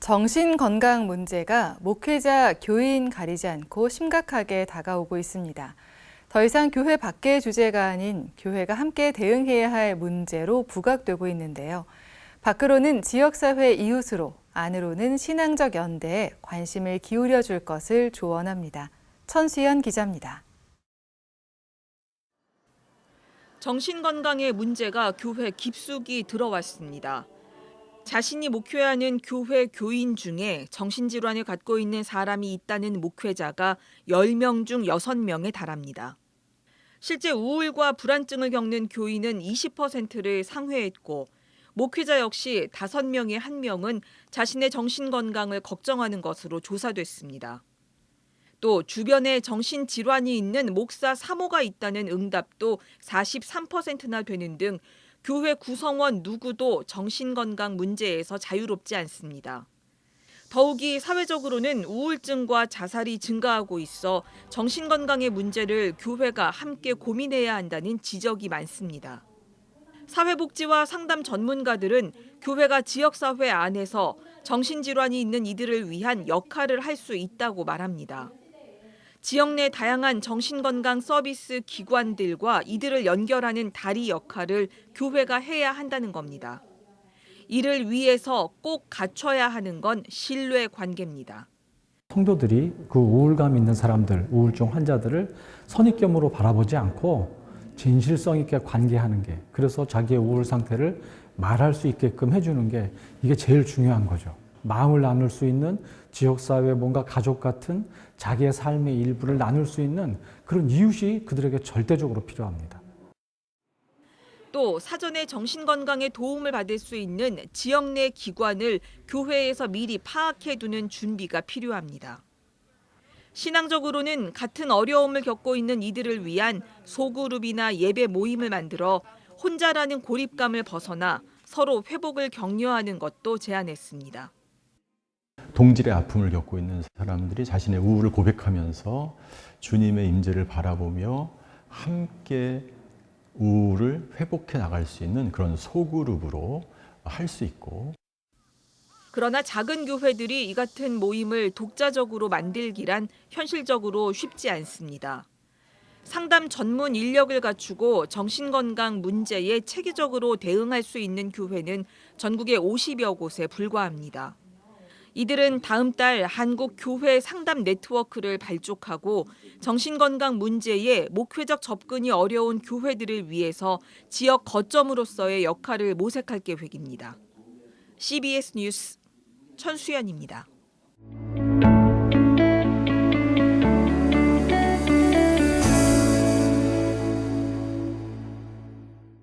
정신 건강 문제가 목회자, 교인 가리지 않고 심각하게 다가오고 있습니다. 더 이상 교회 밖의 주제가 아닌 교회가 함께 대응해야 할 문제로 부각되고 있는데요. 밖으로는 지역사회 이웃으로, 안으로는 신앙적 연대에 관심을 기울여 줄 것을 조언합니다. 천수연 기자입니다. 정신건강의 문제가 교회 깊숙이 들어왔습니다. 자신이 목회하는 교회 교인 중에 정신질환을 갖고 있는 사람이 있다는 목회자가 10명 중 6명에 달합니다. 실제 우울과 불안증을 겪는 교인은 20%를 상회했고 목회자 역시 5명의 1명은 자신의 정신건강을 걱정하는 것으로 조사됐습니다. 또 주변에 정신질환이 있는 목사 사모가 있다는 응답도 43%나 되는 등 교회 구성원 누구도 정신건강 문제에서 자유롭지 않습니다. 더욱이 사회적으로는 우울증과 자살이 증가하고 있어 정신건강의 문제를 교회가 함께 고민해야 한다는 지적이 많습니다. 사회복지와 상담 전문가들은 교회가 지역사회 안에서 정신질환이 있는 이들을 위한 역할을 할 수 있다고 말합니다. 지역 내 다양한 정신건강 서비스 기관들과 이들을 연결하는 다리 역할을 교회가 해야 한다는 겁니다. 이를 위해서 꼭 갖춰야 하는 건 신뢰 관계입니다. 성도들이 그 우울감 있는 사람들, 우울증 환자들을 선입견으로 바라보지 않고 진실성 있게 관계하는 게 그래서 자기의 우울 상태를 말할 수 있게끔 해주는 게 이게 제일 중요한 거죠. 마음을 나눌 수 있는 지역사회 뭔가 가족 같은 자기의 삶의 일부를 나눌 수 있는 그런 이웃이 그들에게 절대적으로 필요합니다. 또 사전에 정신건강에 도움을 받을 수 있는 지역 내 기관을 교회에서 미리 파악해 두는 준비가 필요합니다. 신앙적으로는 같은 어려움을 겪고 있는 이들을 위한 소그룹이나 예배 모임을 만들어 혼자라는 고립감을 벗어나 서로 회복을 격려하는 것도 제안했습니다. 동질의 아픔을 겪고 있는 사람들이 자신의 우울을 고백하면서 주님의 임재를 바라보며 함께 우울을 회복해 나갈 수 있는 그런 소그룹으로 할 수 있고 그러나 작은 교회들이 이 같은 모임을 독자적으로 만들기란 현실적으로 쉽지 않습니다. 상담 전문 인력을 갖추고 정신건강 문제에 체계적으로 대응할 수 있는 교회는 전국에 50여 곳에 불과합니다. 이들은 다음 달 한국 교회 상담 네트워크를 발족하고 정신건강 문제에 목회적 접근이 어려운 교회들을 위해서 지역 거점으로서의 역할을 모색할 계획입니다. CBS 뉴스 천수연입니다.